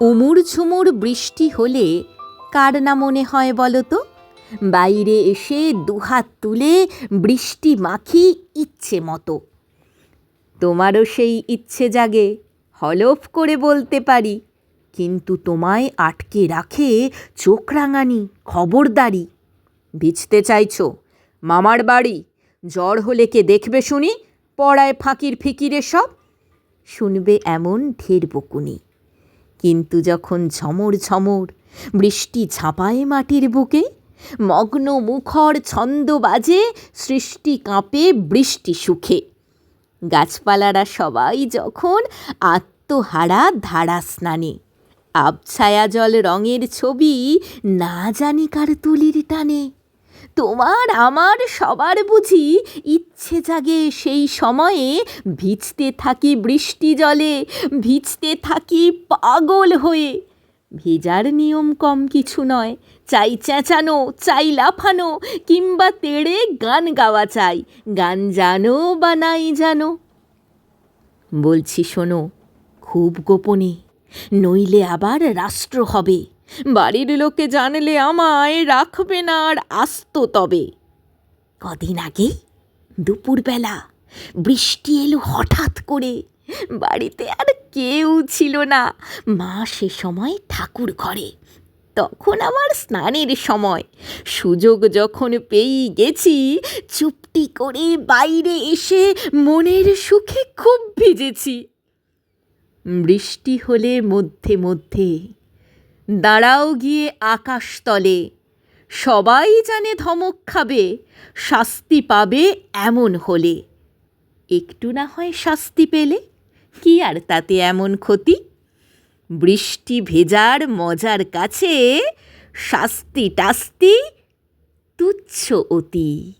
উমুর ঝুমুর বৃষ্টি হলে কার না মনে হয় বলো তো বাইরে এসে দুহাত তুলে বৃষ্টি মাখি ইচ্ছে মতো। তোমারও সেই ইচ্ছে জাগে, হলফ করে বলতে পারি। কিন্তু তোমায় আটকে রাখে চোখ রাঙানি খবরদারি। ভিজতে চাইছো, মামার বাড়ি। জ্বর হলে কে দেখবে শুনি? পড়ায় ফাঁকির ফিকিরে সব। শুনবে এমন ঢের বকুনি। কিন্তু যখন ঝমর ঝমর বৃষ্টি ঝাঁপায় মাটির বুকে, মগ্ন মুখর ছন্দ বাজে, সৃষ্টি কাঁপে বৃষ্টি সুখে। গাছপালারা সবাই যখন আত্মহারা ধারা স্নানে আবছায়া জল রঙের ছবি না জানি কার তুলির টানে। তোমার, আমার সবার বুঝি ইচ্ছে জাগে সেই সময়ে ভিজতে থাকি বৃষ্টি জলে, ভিজতে থাকি পাগল হয়ে। ভেজার নিয়ম কম কিছু নয়, চাই চেঁচানো, চাই লাফানো, কিংবা তেড়ে গান গাওয়া চাই, গান জানো বা নাই জানো। বলছি শোনো, খুব গোপনে, নইলে আবার রাষ্ট্র হবে। বাড়ির লোকে জানলে আমায় রাখবে না আর আস্ত তবে। কদিন আগে দুপুরবেলা বৃষ্টি এলো হঠাৎ করে। বাড়িতে আর কেউ ছিল না। মা সে সময় ঠাকুর ঘরে। তখন আমার স্নানের সময়। সুযোগ যখন পেয়ে গেছি, চুপটি করে বাইরে এসে মনের সুখে খুব ভিজেছি। বৃষ্টি হলে মধ্যে মধ্যে দাঁড়াও গিয়ে আকাশতলে সবাই জানে ধমক খাবে, শাস্তি পাবে এমন হলে। একটু না হয় শাস্তি পেলে, কি আর তাতে এমন ক্ষতি? বৃষ্টি ভেজার মজার কাছে শাস্তি টাস্তি তুচ্ছ অতি।